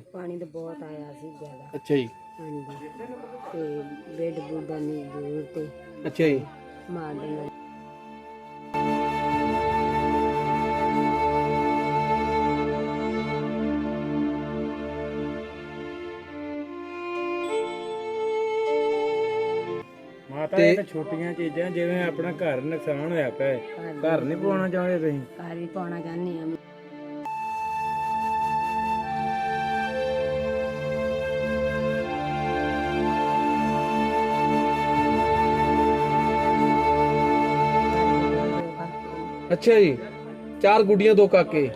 ਪਾਣੀ ਤਾਂ ਬਹੁਤ ਆਇਆ ਸੀ ਜ਼ਿਆਦਾ। ਅੱਛਾ ਜੀ। ਹਾਂਜੀ। ਤੇ ਬੈੱਡ ਬੁੱਡਾ ਨਹੀਂ ਜ਼ਰੂਰਤ ਹੈ ਅੱਛਾ ਜੀ। ਮਾਰ ਦੇਣਾ। ਮਾਤਾ ਤੇ- ਇਹ ਤਾਂ ਛੋਟੀਆਂ ਚੀਜ਼ਾਂ ਜਿਵੇਂ ਆਪਣਾ ਘਰ ਨੁਕਸਾਨ ਹੋਇਆ ਪਿਆ ਹੈ। ਘਰ ਨਹੀਂ ਪਾਉਣਾ ਚਾਹੁੰਦੇ ਤੁਸੀਂ? ਘਰ ਵੀ ਪਾਉਣਾ ਚਾਹੁੰਦੇ ਹਾਂ। ਅੱਛਾ ਜੀ ਚਾਰ ਗੁੱਡੀਆਂ ਦੋ ਕਾਕੇ।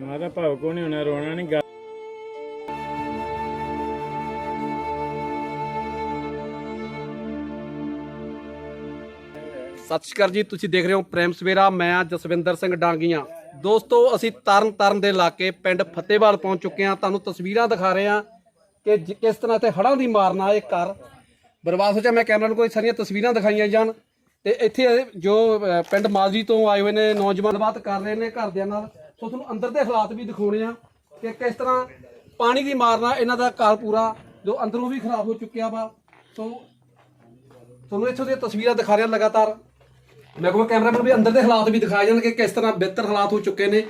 ਮਾਤਾ ਭਾਵ ਕੋ ਨਹੀਂ ਹੋਣਾ ਰੋਣਾ ਨਹੀਂ ਸਤਿ ਸ਼੍ਰੀ ਅਕਾਲ ਜੀ ਤੁਸੀਂ ਦੇਖ ਰਹੇ ਹੋ ਪ੍ਰੇਮ ਸਵੇਰਾ ਮੈਂ ਆ ਜਸਵਿੰਦਰ ਸਿੰਘ ਡਾਂਗੀਆਂ। ਦੋਸਤੋ ਅਸੀਂ ਤਰਨ ਤਾਰਨ ਦੇ ਇਲਾਕੇ ਪਿੰਡ ਫਤਿਹਵਾਲ ਪਹੁੰਚ ਚੁੱਕੇ ਹਾਂ। ਤੁਹਾਨੂੰ ਤਸਵੀਰਾਂ ਦਿਖਾ ਰਹੇ ਹਾਂ ਕਿ ਜ- ਕਿਸ ਤਰ੍ਹਾਂ ਤੇ ਹੜ੍ਹਾਂ ਦੀ ਮਾਰ ਨਾਲ ਇਹ ਘਰ ਬਰਬਾਦ ਹੋ ਜਾ ਮੈਂ ਕੈਮਰਾ ਨੂੰ ਕੋਈ ਸਾਰੀਆਂ ਤਸਵੀਰਾਂ ਦਿਖਾਈਆਂ ਜਾਣ। ਤੇ ਇੱਥੇ ਜੋ ਪਿੰਡ ਮਾਜਰੀ ਤੋਂ ਆਏ ਹੋਏ ਨੇ, ਨੌਜਵਾਨ ਬਾਤ ਕਰ ਰਹੇ ਨੇ ਘਰਦਿਆਂ ਨਾਲ। ਸੋ ਤੁਹਾਨੂੰ ਅੰਦਰ ਦੇ ਹਾਲਾਤ ਵੀ ਦਿਖਾਉਣੇ ਆ ਕਿ ਕਿਸ ਤਰ੍ਹਾਂ ਪਾਣੀ ਦੀ ਮਾਰਨਾ ਇਹਨਾਂ ਦਾ ਘਰ ਪੂਰਾ, ਜੋ ਅੰਦਰੋਂ ਵੀ ਖਰਾਬ ਹੋ ਚੁੱਕਿਆ ਵਾ। ਸੋ ਤੁਹਾਨੂੰ ਇੱਥੋਂ ਦੀਆਂ ਤਸਵੀਰਾਂ ਦਿਖਾ ਰਿਹਾ ਲਗਾਤਾਰ। ਮੈਂ ਕਹਾਂ ਕੈਮਰਾਮੈਨ ਵੀ ਅੰਦਰ ਦੇ ਹਾਲਾਤ ਵੀ ਦਿਖਾਏ ਜਾਣ ਕਿ ਕਿਸ ਤਰ੍ਹਾਂ ਬਿਹਤਰ ਹਾਲਾਤ ਹੋ ਚੁੱਕੇ ਨੇ।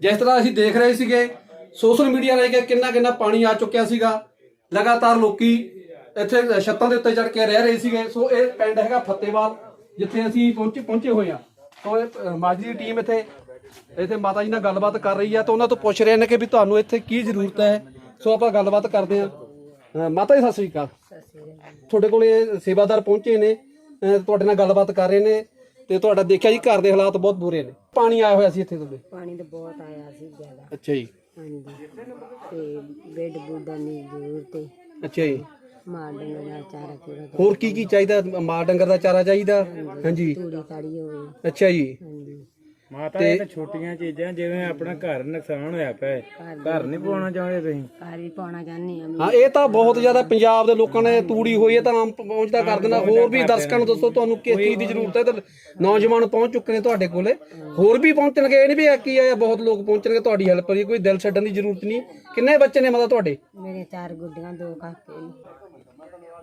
ਜਿਸ ਤਰ੍ਹਾਂ ਅਸੀਂ ਦੇਖ ਰਹੇ ਸੀਗੇ ਸੋਸ਼ਲ ਮੀਡੀਆ ਰਾਹੀਂ ਕਿ ਕਿੰਨਾ ਕਿੰਨਾ ਪਾਣੀ ਆ ਚੁੱਕਿਆ ਸੀਗਾ। ਲਗਾਤਾਰ ਲੋਕੀ ਇੱਥੇ ਛੱਤਾਂ ਦੇ ਉੱਤੇ ਚੜ ਕੇ ਰਹਿ ਰਹੇ ਸੀਗੇ। ਸੋ ਇਹ ਪਿੰਡ ਹੈਗਾ ਫਤਿਹਵਾਲ। ਜਿੱਥੇ ਅਸੀਂ ਪਹੁੰਚੇ ਪਹੁੰਚੇ ਹੋਏ ਆ ਅ, ਮਾਜਰੀ ਦੀ ਟੀਮ ਇੱਥੇ ਇੱਥੇ ਮਾਤਾ ਜੀ ਨਾਲ ਗੱਲਬਾਤ ਕਰ ਰਹੀ ਆ ਤਾਂ ਉਹਨਾਂ ਤੋਂ ਪੁੱਛ ਰਹੇ ਨੇ ਕਿ ਵੀ ਤੁਹਾਨੂੰ ਇੱਥੇ ਕੀ ਜ਼ਰੂਰਤ ਹੈ। ਸੋ ਆਪਾਂ ਗੱਲਬਾਤ ਕਰਦੇ ਆ ਮਾਤਾ ਜੀ ਸਤਿ ਸ੍ਰੀ ਅਕਾਲ। ਤੁਹਾਡੇ ਕੋਲ ਸੇਵਾਦਾਰ ਪਹੁੰਚੇ ਨੇ ਤੁਹਾਡੇ ਨਾਲ ਗੱਲਬਾਤ ਕਰ ਰਹੇ ਨੇ ਤੇ ਤੁਹਾਡਾ ਦੇਖਿਆ ਜੀ ਘਰ ਦੇ ਹਾਲਾਤ ਬਹੁਤ ਬੁਰੇ ਨੇ। ਪਾਣੀ ਆਇਆ ਹੋਇਆ ਸੀ ਇੱਥੇ ਤੁਹਾਡੇ? ਪਾਣੀ ਤਾਂ ਬਹੁਤ ਆਇਆ ਸੀ ਜ਼ਿਆਦਾ। ਅੱਛਾ ਜੀ। ਹਾਂਜੀ। ਤੇ ਬੈੱਡ ਬੁੱਡਾ ਨਹੀਂ ਜ਼ਰੂਰਤ ਹੈ ਅੱਛਾ ਜੀ। ਮਾਰ ਦੇਣਾ ਦਾ ਚਾਰਾ ਚੂਰਾ ਹੋਰ ਕੀ ਕੀ ਚਾਹੀਦਾ? ਮਾਲ ਡੰਗਰ ਦਾ ਚਾਰਾ ਚਾਹੀਦਾ? ਹਾਂਜੀ। ਤੂੜੀ ਤਾੜੀ ਹੋਵੇ ਅੱਛਾ ਜੀ। ਹਾਂਜੀ। ਮਾਤਾ ਇਹ ਤਾਂ ਛੋਟੀਆਂ ਚੀਜ਼ਾਂ ਜਿਵੇਂ ਆਪਣਾ ਘਰ ਨੁਕਸਾਨ ਹੋਇਆ ਪਿਆ ਹੈ। ਘਰ ਨਹੀਂ ਪਾਉਣਾ ਚਾਹੁੰਦੇ ਤੁਸੀਂ? ਘਰ ਵੀ ਪਾਉਣਾ ਚਾਹੁੰਦੇ ਹਾਂ। ਹਾਂ ਇਹ ਤਾਂ ਬਹੁਤ ਜ਼ਿਆਦਾ ਪੰਜਾਬ ਦੇ ਲੋਕਾਂ ਨੇ ਤੂੜੀ ਹੋਈ ਹੈ ਤਾਂ ਆਮ ਪਹੁੰਚਦਾ ਕਰ ਦੇਣਾ। ਹੋਰ ਵੀ ਦਰਸ਼ਕਾਂ ਨੂੰ ਦੱਸੋ ਤੁਹਾਨੂੰ ਕਿਸ ਚੀਜ਼ ਦੀ ਜ਼ਰੂਰਤ ਹੈ? ਤੇ ਨੌਜਵਾਨ ਪਹੁੰਚ ਚੁੱਕੇ ਨੇ ਤੁਹਾਡੇ ਕੋਲੇ। ਹੋਰ ਵੀ ਪਹੁੰਚਣਗੇ ਇਹ ਨਹੀਂ ਵੀ ਹੀ ਆ ਬਹੁਤ ਲੋਕ ਪਹੁੰਚਣਗੇ ਤੁਹਾਡੀ ਹੈਲਪ ਲਈ ਕੋਈ ਦਿਲ ਛੱਡਣ ਦੀ ਜ਼ਰੂਰਤ ਨਹੀਂ। ਕਿੰਨੇ ਬੱਚੇ ਨੇ ਮਤਲਬ ਤੁਹਾਡੇ? ਮੇਰੇ ਚਾਰ ਗੁੱਡੀਆਂ ਦੋ ਕਾਕੇ ਨੇ।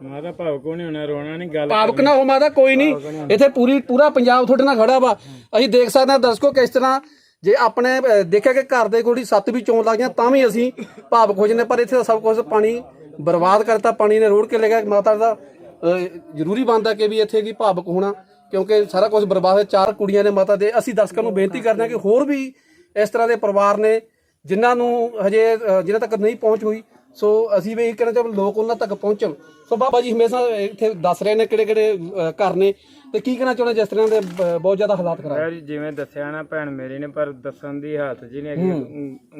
ਮਾਤਾ ਭਾਵ ਕੋ ਨਹੀਂ ਹੋਣਾ ਰੋਣਾ ਨਹੀਂ ਗੱਲ ਭਾਵਕ ਨਾ ਹੋ ਮਾਤਾ ਕੋਈ ਨਹੀਂ ਇੱਥੇ ਪੂਰੀ ਪੂਰਾ ਪੰਜਾਬ ਤੁਹਾਡੇ ਨਾਲ ਖੜਾ ਵਾ। ਅਸੀਂ ਦੇਖ ਸਕਦੇ ਹਾਂ ਦਰਸ਼ਕੋ ਕਿਸ ਤਰ੍ਹਾਂ ਜੇ ਆਪਣੇ ਅਹ, ਦੇਖਿਆ ਕਿ ਘਰ ਦੇ ਕੋਲ ਸੱਤ ਵੀ ਚੋਣ ਲੱਗਦੀਆਂ ਤਾਂ ਵੀ ਅਸੀਂ ਭਾਵਕ ਹੋ ਜਾਂਦੇ ਪਰ ਇੱਥੇ ਤਾਂ ਸਭ ਕੁਝ ਪਾਣੀ ਬਰਬਾਦ ਕਰਤਾ ਪਾਣੀ ਨੇ ਰੋੜ ਕੇ ਲੈ ਗਿਆ। ਮਾਤਾ ਦਾ ਅਹ, ਜ਼ਰੂਰੀ ਬਣਦਾ ਕਿ ਵੀ ਇੱਥੇ ਕੀ ਭਾਵਕ ਹੋਣਾ ਕਿਉਂਕਿ ਸਾਰਾ ਕੁਝ ਬਰਬਾਦ ਹੈ ਚਾਰ ਕੁੜੀਆਂ ਨੇ ਮਾਤਾ ਦੇ। ਅਸੀਂ ਦਰਸ਼ਕਾਂ ਨੂੰ ਬੇਨਤੀ ਕਰਦੇ ਹਾਂ ਕਿ ਹੋਰ ਵੀ ਇਸ ਤਰ੍ਹਾਂ ਦੇ ਪਰਿਵਾਰ ਨੇ ਜਿਨ੍ਹਾਂ ਨੂੰ ਹਜੇ ਅਹ, ਜਿਨ੍ਹਾਂ ਤੱਕ ਨਹੀਂ ਪਹੁੰਚ ਹੋਈ ਸੋ ਅਸੀਂ ਵੀ ਇਹ ਕਹਿਣਾ ਚਾਹੁੰਦੇ ਲੋਕ ਉਹਨਾਂ ਤੱਕ ਪਹੁੰਚਣ। ਸੋ ਬਾਬਾ ਜੀ ਹਮੇਸ਼ਾ ਇੱਥੇ ਦੱਸ ਰਹੇ ਨੇ ਕਿਹੜੇ ਕਿਹੜੇ ਘਰ ਨੇ। ਤੇ ਕੀ ਕਹਿਣਾ ਚਾਹੁੰਦੇ ਜਿਸ ਤਰ੍ਹਾਂ ਦੇ ਬ- ਬਹੁਤ ਜ਼ਿਆਦਾ ਹਾਲਾਤ ਖਰਾਬ? ਯਾਰ ਜਿਵੇਂ ਦੱਸਿਆ ਨਾ ਭੈਣ ਮੇਰੀ ਨੇ ਪਰ ਦੱਸਣ ਦੀ ਹਾਲਤ ਜੀ ਨੇ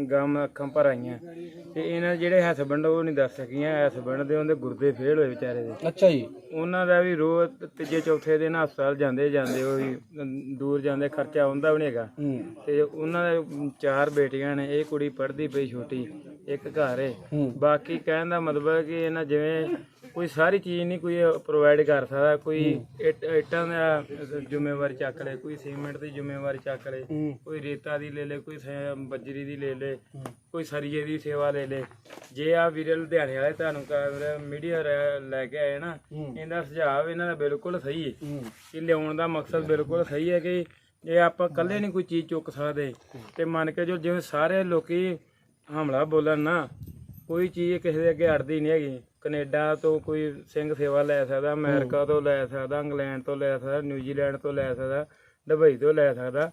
ਗਮ ਅੱਖਾਂ ਭਰ ਆਈਆਂ। ਤੇ ਇਹਨਾਂ ਦੇ ਜਿਹੜੇ ਹਸਬੰਡ ਉਹ ਨਹੀਂ ਦੱਸ ਸਕੀਆਂ। ਹਸਬੰਡ ਦੇ ਉਹਦੇ ਗੁਰਦੇ ਫੇਲ ਹੋਏ ਵਿਚਾਰੇ ਦੇ। ਅੱਛਾ ਜੀ। ਉਹਨਾਂ ਦਾ ਵੀ ਰੋਜ਼ ਤੀਜੇ ਚੌਥੇ ਦਿਨ ਹਸਪਤਾਲ ਜਾਂਦੇ ਜਾਂਦੇ ਉਹ ਵੀ ਅਮ, ਦੂਰ ਜਾਂਦੇ ਖਰਚਾ ਹੁੰਦਾ ਵੀ ਨਹੀਂ ਹੈਗਾ। ਹੂੰ। ਤੇ ਉਹਨਾਂ ਦੇ ਚਾਰ ਬੇਟੀਆਂ ਨੇ ਇਹ ਕੁੜੀ ਪੜ੍ਹਦੀ ਪਈ ਛੋਟੀ ਇੱਕ ਘਰ ਏ। ਹੂੰ। ਬਾਕੀ ਕਹਿਣ ਦਾ ਮਤਲਬ ਹੈ ਕਿ ਇਹਨਾਂ ਜਿਵੇਂ ਕੋਈ ਸਾਰੀ ਚੀਜ਼ ਨਹੀਂ ਕੋਈ ਪ੍ਰੋਵਾਈਡ ਕਰ ਸਕਦਾ ਕੋਈ ਇੱਟ- ਇੱਟਾਂ ਦਾ ਜ਼ਿੰਮੇਵਾਰੀ ਚੱਕ ਲੇ ਕੋਈ ਸੀਮੈਂਟ ਦੀ ਜ਼ਿੰਮੇਵਾਰੀ ਚੱਕ ਲੇ ਹੂੰ। ਕੋਈ ਰੇਤਾ ਦੀ ਲੈ ਲੇ ਕੋਈ ਸ- ਬੱਜਰੀ ਦੀ ਲੈ ਲੇ ਕੋਈ ਸਰੀਏ ਦੀ ਸੇਵਾ ਲੈ ਲੇ ਜੇ ਆ ਵੀਰੇ ਲੁਧਿਆਣੇ ਵਾਲੇ ਤੁਹਾਨੂੰ ਮੀਡੀਆ ਲੈ ਕੇ ਆਏ ਨਾ ਇਹਦਾ ਸੁਝਾਅ ਇਹਨਾਂ ਦਾ ਬਿਲਕੁਲ ਸਹੀ ਹੈ ਹੂੰ। ਕਿ ਲਿਆਉਣ ਦਾ ਮਕਸਦ ਬਿਲਕੁਲ ਸਹੀ ਹੈ ਕਿ ਜੇ ਆਪਾਂ ਇਕੱਲੇ ਨਹੀਂ ਕੋਈ ਚੀਜ਼ ਚੁੱਕ ਸਕਦੇ ਤੇ ਮੰਨ ਕੇ ਜੋ ਜਿਵੇਂ ਸਾਰੇ ਲੋਕੀ ਹਮਲਾ ਬੋਲਣ ਨਾ ਕੋਈ ਚੀਜ਼ ਕਿਸੇ ਦੇ ਅੱਗੇ ਅੜਦੀ ਨਹੀਂ ਹੈਗੀ। ਕੈਨੇਡਾ ਤੋਂ ਕੋਈ ਸਿੰਘ ਸੇਵਾ ਲੈ ਸਕਦਾ ਅਮਰੀਕਾ ਤੋਂ ਲੈ ਸਕਦਾ ਇੰਗਲੈਂਡ ਤੋਂ ਲੈ ਸਕਦਾ ਨਿਊਜ਼ੀਲੈਂਡ ਤੋਂ ਲੈ ਸਕਦਾ ਦੁਬਈ ਤੋਂ ਲੈ ਸਕਦਾ।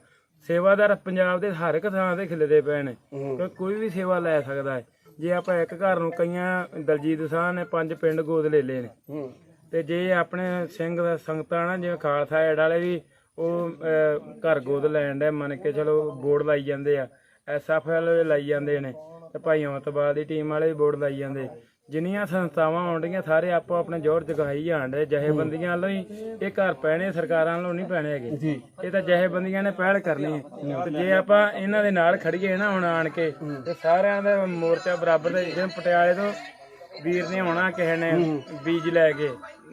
ਸੇਵਾਦਾਰ ਪੰਜਾਬ ਦੇ ਹਰ ਇੱਕ ਥਾਂ ਤੇ ਖਿਲਦੇ ਪਏ ਨੇ। ਕਿ ਕੋਈ ਵੀ ਸੇਵਾ ਲੈ ਸਕਦਾ ਹੈ। ਜੇ ਆਪਾਂ ਇੱਕ ਘਰ ਨੂੰ ਕਈਆਂ ਦਲਜੀਤ ਸਾਹਿਬ ਨੇ ਪੰਜ ਪਿੰਡ ਗੋਦ ਲੈ ਲਏ ਨੇ। ਤੇ ਜੇ ਆਪਣੇ ਸਿੰਘ ਦਾ ਸੰਗਤਾਂ ਨਾ ਜਿਵੇਂ ਖਾਲਸਾ ਐਡ ਵਾਲੇ ਵੀ ਉਹ ਘਰ ਗੋਦ ਲੈਣ ਦੇ ਮੰਨ ਕੇ ਚਲੋ ਬੋਰਡ ਲਾਈ ਜਾਂਦੇ ਆ ਐਸਐਫਐਲ ਲਾਈ ਜਾਂਦੇ ਨੇ। ਤੇ ਭਾਈ ਅਮਤਬਾਦ ਦੀ ਟੀਮ ਵਾਲੇ ਵੀ ਬੋਰਡ ਲਾਈ ਜਾਂਦੇ। ਜਿੰਨੀਆਂ ਸੰਸਥਾਵਾਂ ਆਉਂਦੀਆਂ ਸਾਰੇ ਆਪੋ ਆਪਣੇ ਜੋਰ ਜਗਾਈ ਜਾਣ ਦੇ ਜਹੇਬੰਦੀਆਂ ਵੱਲੋਂ ਹੀ ਇਹ ਘਰ ਪੈਣੇ ਸਰਕਾਰਾਂ ਵੱਲੋਂ ਨਹੀਂ ਪੈਣੇ ਹੈਗੇ। ਇਹ ਤਾਂ ਜਹੇਬੰਦੀਆਂ ਨੇ ਪਹਿਲ ਕਰਨੀ ਹੈ। ਤੇ ਜੇ ਆਪਾਂ ਇਹਨਾਂ ਦੇ ਨਾਲ ਖੜੀਏ ਨਾ ਹੁਣ ਆਣ ਕੇ ਤੇ ਸਾਰਿਆਂ ਦਾ ਮੋਰਚਾ ਬਰਾਬਰ ਦੇ ਜਿਵੇਂ ਪਟਿਆਲੇ ਤੋਂ ਵੀਰ ਨੇ ਆਉਣਾ ਕਿਸੇ ਨੇ ਬੀਜ ਲੈ ਕੇ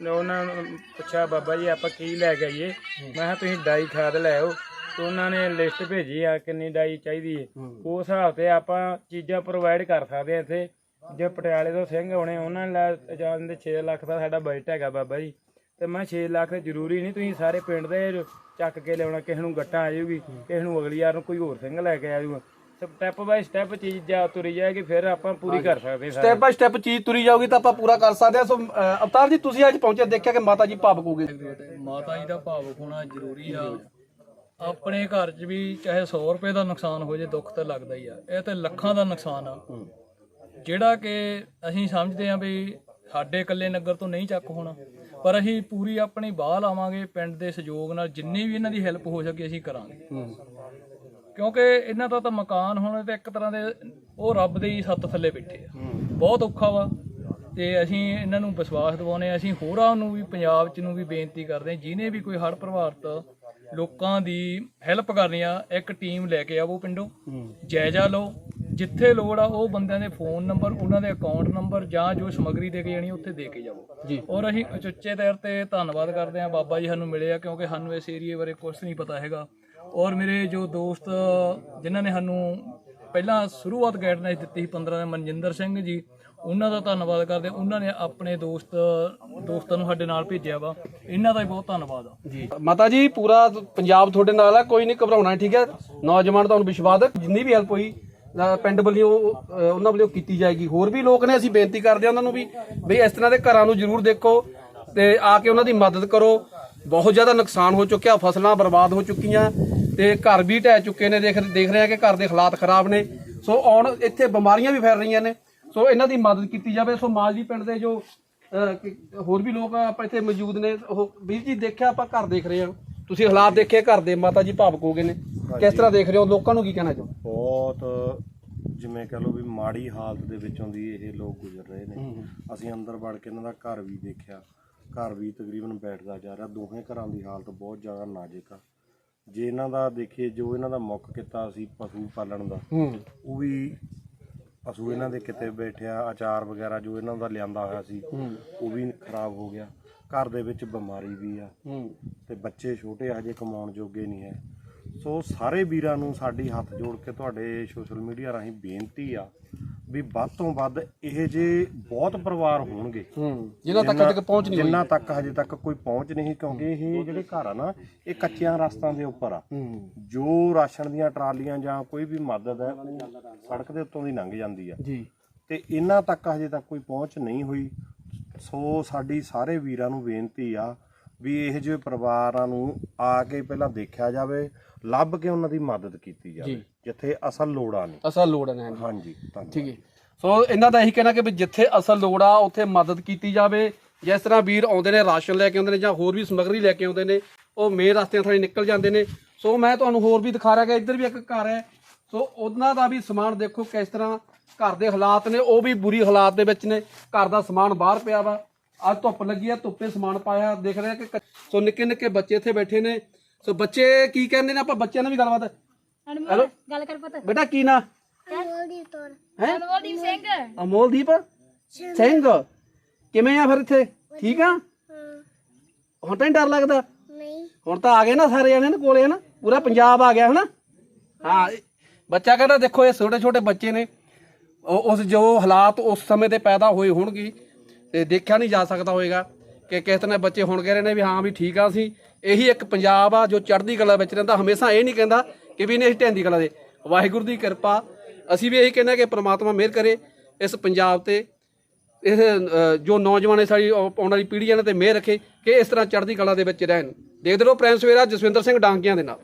ਉਹਨਾਂ ਨੂੰ ਪੁੱਛਿਆ ਬਾਬਾ ਜੀ ਆਪਾਂ ਕੀ ਲੈ ਕੇ ਆਈਏ? ਮੈਂ ਕਿਹਾ ਤੁਸੀਂ ਡਾਈ ਖਾਦ ਲੈ ਆਓ। ਤੇ ਉਹਨਾਂ ਨੇ ਲਿਸਟ ਭੇਜੀ ਆ ਕਿੰਨੀ ਡਾਈ ਚਾਹੀਦੀ ਹੈ। ਉਸ ਹਿਸਾਬ ਤੇ ਆਪਾਂ ਚੀਜ਼ਾਂ ਪ੍ਰੋਵਾਈਡ ਕਰ ਸਕਦੇ ਆ ਇੱਥੇ। ਜੇ ਪਟਿਆਲੇ ਤੋਂ ਸਿੰਘ ਆਉਣੇ ਉਹਨਾਂ ਨੇ ਲੈ ਜਾਂਦੇ 6 ਲੱਖ ਦਾ ਸਾਡਾ ਬਜਟ ਹੈਗਾ ਬਾਬਾ ਜੀ। ਤੇ ਮੈਂ 6 ਲੱਖ ਤੇ ਜ਼ਰੂਰੀ ਨਹੀਂ ਤੁਸੀਂ ਸਾਰੇ ਪਿੰਡ ਦੇ ਚੱਕ ਕੇ ਲਿਆਉਣਾ ਕਿਸੇ ਨੂੰ ਗੱਟਾਂ ਆ ਜਾਊਗੀ ਕਿਸੇ ਨੂੰ ਅਗਲੀ ਵਾਰ ਨੂੰ ਕੋਈ ਹੋਰ ਸਿੰਘ ਲੈ ਕੇ ਆ ਜਾਊਗਾ। ਸਟੈਪ ਬਾਈ ਸਟੈਪ ਚੀਜ਼ ਜਾ ਤੁਰੀ ਜਾਏਗੀ ਫਿਰ ਆਪਾਂ ਪੂਰੀ ਕਰ ਸਕਦੇ ਸਾਰੇ। ਸਟੈਪ ਬਾਈ ਸਟੈਪ ਚੀਜ਼ ਤੁਰੀ ਜਾਊਗੀ ਤਾਂ ਆਪਾਂ ਪੂਰਾ ਕਰ ਸਕਦੇ ਹਾਂ ਸੋ ਅਵਤਾਰ ਜੀ ਤੁਸੀਂ ਅੱਜ ਪਹੁੰਚੇ ਦੇਖਿਆ ਕਿ ਮਾਤਾ ਜੀ ਭਾਵੁਕ ਹੋ ਗਏ। ਮਾਤਾ ਜੀ ਦਾ ਭਾਵੁਕ ਹੋਣਾ ਜ਼ਰੂਰੀ ਆ। ਆਪਣੇ ਘਰ 'ਚ ਵੀ ਚਾਹੇ 100 ਰੁਪਏ ਦਾ ਨੁਕਸਾਨ ਹੋ ਜੇ ਦੁੱਖ ਤਾਂ ਲੱਗਦਾ ਹੀ ਆ। ਇਹ ਤੇ ਲੱਖਾਂ ਦਾ ਨੁਕਸਾਨ ਆ। ਜਿਹੜਾ ਕਿ ਅਸੀਂ ਸਮਝਦੇ ਆ ਵੀ ਸਾਡੇ ਇਕੱਲੇ ਨਗਰ ਤੋਂ ਨਹੀਂ ਚੱਕ ਹੋਣਾ ਪਰ ਅਸੀਂ ਪੂਰੀ ਆਪਣੀ ਬਾਹ ਲਾਵਾਂਗੇ ਪਿੰਡ ਦੇ ਸਹਿਯੋਗ ਨਾਲ ਜਿੰਨੀ ਵੀ ਇਹਨਾਂ ਦੀ ਹੈਲਪ ਹੋ ਸਕੇ ਅਸੀਂ ਕਰਾਂਗੇ। ਕਿਉਂਕਿ ਇਹਨਾਂ ਦਾ ਤਾਂ ਮਕਾਨ ਹੁਣ ਤੇ ਇੱਕ ਤਰ੍ਹਾਂ ਦੇ ਉਹ ਰੱਬ ਦੇ ਹੀ ਸੱਤ ਥੱਲੇ ਬੈਠੇ ਆ। ਬਹੁਤ ਔਖਾ ਵਾ। ਤੇ ਅਸੀਂ ਇਹਨਾਂ ਨੂੰ ਵਿਸ਼ਵਾਸ ਦਿਵਾਉਂਦੇ ਆ ਅਸੀਂ ਹੋਰਾਂ ਨੂੰ ਵੀ ਪੰਜਾਬ ਚ ਨੂੰ ਵੀ ਬੇਨਤੀ ਕਰਦੇ ਜਿਹਨੇ ਵੀ ਕੋਈ ਹੜ੍ਹ ਪ੍ਰਭਾਵਿਤ ਲੋਕਾਂ ਦੀ ਹੈਲਪ ਕਰਨੀ ਆ ਇੱਕ ਟੀਮ ਲੈ ਕੇ ਆਵੋ ਪਿੰਡੋਂ। ਜਾਇਜ਼ਾ ਲਓ ਜਿੱਥੇ ਲੋੜ ਆ ਉਹ ਬੰਦਿਆਂ ਦੇ ਫੋਨ ਨੰਬਰ ਉਹਨਾਂ ਦੇ ਅਕਾਊਂਟ ਨੰਬਰ ਜਾਂ ਜੋ ਸਮੱਗਰੀ ਦੇ ਕੇ ਜਾਣੀ ਉੱਥੇ ਦੇ ਕੇ ਜਾਵੋ। ਜੀ। ਔਰ ਅਸੀਂ ਉਚੁੱਚੇ ਤੌਰ ਤੇ ਧੰਨਵਾਦ ਕਰਦੇ ਹਾਂ ਬਾਬਾ ਜੀ ਸਾਨੂੰ ਮਿਲੇ ਆ ਕਿਉਂਕਿ ਸਾਨੂੰ ਇਸ ਏਰੀਏ ਬਾਰੇ ਕੁਝ ਨਹੀਂ ਪਤਾ ਹੈਗਾ। ਔਰ ਮੇਰੇ ਜੋ ਦੋਸਤ ਜਿਨ੍ਹਾਂ ਨੇ ਸਾਨੂੰ ਪਹਿਲਾਂ ਸ਼ੁਰੂਆਤ ਗਾਈਡਲਾਈਨ ਦਿੱਤੀ ਸੀ 15 ਦੇ ਮਨਜਿੰਦਰ ਸਿੰਘ ਜੀ ਉਹਨਾਂ ਦਾ ਧੰਨਵਾਦ ਕਰਦੇ ਹਾਂ। ਉਹਨਾਂ ਨੇ ਆਪਣੇ ਦੋਸਤ ਦੋਸਤਾਂ ਨੂੰ ਸਾਡੇ ਨਾਲ ਭੇਜਿਆ ਵਾ। ਇਹਨਾਂ ਦਾ ਵੀ ਬਹੁਤ ਧੰਨਵਾਦ ਆ। ਜੀ। ਮਾਤਾ ਜੀ ਪੂਰਾ ਪੰਜਾਬ ਤੁਹਾਡੇ ਨਾਲ ਹੈ ਕੋਈ ਨਹੀਂ ਘਬਰਾਉਣਾ ਠੀਕ ਹੈ? ਨੌਜਵਾਨ ਤੁਹਾਨੂੰ ਵਿਸ਼ਵਾਸ ਹੈ? ਜਿੰਨੀ ਵੀ ਹੈਲਪ ਹੋਈ ਅ, ਪਿੰਡ ਵੱਲੋਂ ਅ, ਉਹਨਾਂ ਵੱਲੋਂ ਕੀਤੀ ਜਾਏਗੀ। ਹੋਰ ਵੀ ਲੋਕ ਨੇ ਅਸੀਂ ਬੇਨਤੀ ਕਰਦੇ ਹਾਂ ਉਹਨਾਂ ਨੂੰ ਵੀ ਵੀ ਇਸ ਤਰ੍ਹਾਂ ਦੇ ਘਰਾਂ ਨੂੰ ਜ਼ਰੂਰ ਦੇਖੋ ਤੇ ਆ ਕੇ ਉਹਨਾਂ ਦੀ ਮਦਦ ਕਰੋ। ਬਹੁਤ ਜ਼ਿਆਦਾ ਨੁਕਸਾਨ ਹੋ ਚੁੱਕਿਆ ਫਸਲਾਂ ਬਰਬਾਦ ਹੋ ਚੁੱਕੀਆਂ ਤੇ ਘਰ ਵੀ ਢਹਿ ਚੁੱਕੇ ਨੇ। ਦੇਖ ਦੇਖ ਰਹੇ ਆ ਕਿ ਘਰ ਦੇ ਹਾਲਾਤ ਖਰਾਬ ਨੇ। ਸੋ ਆਉਣ ਇੱਥੇ ਬਿਮਾਰੀਆਂ ਵੀ ਫੈਲ ਰਹੀਆਂ ਨੇ। ਸੋ ਇਹਨਾਂ ਦੀ ਮਦਦ ਕੀਤੀ ਜਾਵੇ। ਸੋ ਮਾਲਜੀ ਪਿੰਡ ਦੇ ਜੋ ਅਹ ਹੋਰ ਵੀ ਲੋਕ ਆਪਾਂ ਇੱਥੇ ਮੌਜੂਦ ਨੇ। ਉਹ ਵੀਰ ਜੀ ਦੇਖਿਆ ਆਪਾਂ ਘਰ ਦੇਖ ਰਹੇ ਹਾਂ ਤੁਸੀਂ ਹਾਲਾਤ ਦੇਖੇ ਘਰ ਦੇ ਮਾਤਾ ਜੀ ਭਾਵੁਕ ਹੋ ਗਏ ਨੇ। ਕਿਸ ਤਰ੍ਹਾਂ ਦੇਖ ਰਹੇ ਹੋ? ਲੋਕਾਂ ਨੂੰ ਕੀ ਕਹਿਣਾ ਚਾਹੋ ਬਹੁਤ ਜਿਵੇਂ ਕਹ ਲਓ ਵੀ ਮਾੜੀ ਹਾਲਤ ਦੇ ਵਿੱਚੋਂ ਦੀ ਇਹ ਲੋਕ ਗੁਜ਼ਰ ਰਹੇ ਨੇ। ਅਸੀਂ ਅੰਦਰ ਵੜ ਕੇ ਇਹਨਾਂ ਦਾ ਘਰ ਵੀ ਦੇਖਿਆ। ਘਰ ਵੀ ਤਕਰੀਬਨ ਬੈਠਦਾ ਜਾ ਰਿਹਾ। ਦੋਹੇ ਘਰਾਂ ਦੀ ਹਾਲਤ ਬਹੁਤ ਜ਼ਿਆਦਾ ਨਾਜ਼ੁਕ ਆ। ਜੇ ਇਹਨਾਂ ਦਾ ਦੇਖੀਏ ਜੋ ਇਹਨਾਂ ਦਾ ਮੁੱਖ ਕਿੱਤਾ ਸੀ ਪਸ਼ੂ ਪਾਲਣ ਦਾ ਹੂੰ। ਉਹ ਵੀ ਪਸ਼ੂ ਇਹਨਾਂ ਦੇ ਕਿਤੇ ਬੈਠਿਆ ਅਚਾਰ ਵਗੈਰਾ ਜੋ ਇਹਨਾਂ ਦਾ ਲਿਆਂਦਾ ਹੋਇਆ ਸੀ ਉਹ ਵੀ ਖਰਾਬ ਹੋ ਗਿਆ। ਘਰ ਦੇ ਵਿੱਚ ਬਿਮਾਰੀ ਵੀ ਆ। ਤੇ ਬੱਚੇ ਛੋਟੇ ਹਜੇ ਕਮਾਉਣ ਜੋਗੇ ਨਹੀਂ ਹੈ। ਸੋ ਸਾਰੇ ਵੀਰਾਂ ਨੂੰ ਸਾਡੀ ਹੱਥ ਜੋੜ ਕੇ ਤੁਹਾਡੇ ਸੋਸ਼ਲ ਮੀਡੀਆ ਰਾਹੀਂ ਬੇਨਤੀ ਆ ਵੀ ਵੱਧ ਤੋਂ ਵੱਧ ਇਹ ਜੇ ਬਹੁਤ ਪਰਿਵਾਰ ਹੋਣਗੇ ਹੂੰ ਜਿਨ੍ਹਾਂ ਤੱਕ ਤੱਕ ਪਹੁੰਚ ਨਹੀਂ ਹੋਈ। ਜਿੰਨਾ ਤੱਕ ਹਜੇ ਤੱਕ ਕੋਈ ਪਹੁੰਚ ਨਹੀਂ ਕਿਉਂਕਿ ਇਹ ਜਿਹੜੇ ਘਰ ਆ ਨਾ ਇਹ ਕੱਚਿਆਂ ਰਸਤਿਆਂ ਦੇ ਉੱਪਰ ਆ। ਜੋ ਰਾਸ਼ਨ ਦੀਆਂ ਟਰਾਲੀਆਂ ਜਾਂ ਕੋਈ ਵੀ ਮਦਦ ਹੈ ਸੜਕ ਦੇ ਉੱਤੋਂ ਦੀ ਲੰਘ ਜਾਂਦੀ ਆ। ਜੀ। ਤੇ ਇਹਨਾਂ ਤੱਕ ਹਜੇ ਤੱਕ ਕੋਈ ਪਹੁੰਚ ਨਹੀਂ ਹੋਈ। ਸੋ ਸਾਡੀ ਸਾਰੇ ਵੀਰਾਂ ਨੂੰ ਬੇਨਤੀ ਆ ਵੀ ਇਹ ਜਿਹੇ ਪਰਿਵਾਰਾਂ ਨੂੰ ਆ ਕੇ ਪਹਿਲਾਂ ਦੇਖਿਆ ਜਾਵੇ ਲੱਭ ਕੇ ਉਹਨਾਂ ਦੀ ਮਦਦ ਕੀਤੀ ਜਾਵੇ। ਜਿੱਥੇ ਅਸਲ ਲੋੜਾਂ ਨੇ ਅਸਲ ਲੋੜ ਹੈ ਹਾਂਜੀ। ਹਾਂਜੀ ਧੰਨਵਾਦ ਠੀਕ ਹੈ। ਸੋ ਇਹਨਾਂ ਦਾ ਇਹੀ ਕਹਿਣਾ ਕਿ ਵੀ ਜਿੱਥੇ ਅਸਲ ਲੋੜ ਆ ਉੱਥੇ ਮਦਦ ਕੀਤੀ ਜਾਵੇ। ਜਿਸ ਤਰ੍ਹਾਂ ਵੀਰ ਆਉਂਦੇ ਨੇ ਰਾਸ਼ਨ ਲੈ ਕੇ ਆਉਂਦੇ ਨੇ ਜਾਂ ਹੋਰ ਵੀ ਸਮੱਗਰੀ ਲੈ ਕੇ ਆਉਂਦੇ ਨੇ ਉਹ ਮੇਨ ਰਸਤਿਆਂ ਥਾਣੀ ਨਿਕਲ ਜਾਂਦੇ ਨੇ। ਸੋ ਮੈਂ ਤੁਹਾਨੂੰ ਹੋਰ ਵੀ ਦਿਖਾ ਰਿਹਾ ਕਿ ਇੱਧਰ ਵੀ ਇੱਕ ਘਰ ਹੈ। ਸੋ ਉਹਨਾਂ ਦਾ ਵੀ ਸਮਾਨ ਦੇਖੋ ਕਿਸ ਤਰ੍ਹਾਂ ਘਰ ਦੇ ਹਾਲਾਤ ਨੇ ਉਹ ਵੀ ਬੁਰੀ ਹਾਲਾਤ ਦੇ ਵਿੱਚ ਨੇ। ਘਰ ਦਾ ਸਮਾਨ ਬਾਹਰ ਪਿਆ ਵਾ। ਅੱਜ ਧੁੱਪ ਲੱਗੀ ਆ ਧੁੱਪੇ ਸਮਾਨ ਪਾਇਆ। ਦੇਖ ਰਹੇ ਆ ਕਿ ਸੋ ਨਿੱਕੇ ਨਿੱਕੇ ਬੱਚੇ ਇੱਥੇ ਬੈਠੇ ਨੇ। ਸੋ ਬੱਚੇ ਕੀ ਕਹਿੰਦੇ ਨੇ? ਆਪਾਂ ਬੱਚਿਆਂ ਨਾਲ ਵੀ ਗੱਲਬਾਤ ਹੈਲੋ ਗੱਲ ਕਰ ਪਤਾ। ਬੇਟਾ ਕੀ ਨਾਂ? ਅਨਮੋਲਦੀਪ ਤੌਰ ਹੈ? ਅਨਮੋਲਦੀਪ ਸਿੰਘ। ਅਮੋਲਦੀਪ? ਸਿੰਘ। ਕਿਵੇਂ ਆ ਫਿਰ ਇੱਥੇ? ਠੀਕ ਆ? ਹੁਣ ਤਾਂ ਨੀ ਡਰ ਲੱਗਦਾ? ਨਹੀਂ। ਹੁਣ ਤਾਂ ਆ ਗਏ ਨਾ ਸਾਰੇ ਜਣੇ ਨਾ ਕੋਲੇ ਹਨਾ? ਪੂਰਾ ਪੰਜਾਬ ਆ ਗਿਆ ਹਨਾ? ਹਾਂ ਇਹ- ਬੱਚਾ ਕਹਿੰਦਾ ਦੇਖੋ ਇਹ ਛੋਟੇ ਛੋਟੇ ਬੱਚੇ ਨੇ। ਉਹ- ਉਸ ਜੋ ਹਾਲਾਤ ਉਸ ਸਮੇਂ ਤੇ ਪੈਦਾ ਹੋਏ ਹੋਣਗੇ ਤੇ ਦੇਖਿਆ ਨਹੀਂ ਜਾ ਸਕਦਾ ਹੋਵੇਗਾ ਕਿ ਕਿਸ ਤਰ੍ਹਾਂ ਬੱਚੇ ਹੁਣ ਕਹਿ ਰਹੇ ਨੇ ਵੀ ਹਾਂ ਵੀ ਠੀਕ ਆ ਅਸੀਂ। ਇਹੀ ਇੱਕ ਪੰਜਾਬ ਆ ਜੋ ਚੜ੍ਹਦੀ ਕਲਾ ਵਿੱਚ ਰਹਿੰਦਾ। ਹਮੇਸ਼ਾ ਇਹ ਨਹੀਂ ਕਹਿੰਦਾ ਕਿ ਵੀ ਨਹੀਂ ਅਸੀਂ ਢੈਂਦੀ ਕਲਾ ਦੇ। ਵਾਹਿਗੁਰੂ ਦੀ ਕਿਰਪਾ। ਅਸੀਂ ਵੀ ਇਹੀ ਕਹਿੰਦੇ ਕਿ ਪ੍ਰਮਾਤਮਾ ਮਿਹਰ ਕਰੇ ਇਸ ਪੰਜਾਬ ਤੇ। ਇਸ ਜੋ ਨੌਜਵਾਨ ਹੈ ਸਾਡੀ ਆਉਣ ਵਾਲੀ ਪੀੜ੍ਹੀ ਇਹਨਾਂ ਤੇ ਮਿਹਰ ਰੱਖੇ ਕਿ ਇਸ ਤਰ੍ਹਾਂ ਚੜ੍ਹਦੀ ਕਲਾ ਦੇ ਵਿੱਚ ਰਹਿਣ। ਦੇਖਦੇ ਰਹੋ ਪ੍ਰੈਮ ਸਵੇਰਾ ਜਸਵਿੰਦਰ ਸਿੰਘ ਡਾਂਗੀਆਂ ਦੇ ਨਾਲ।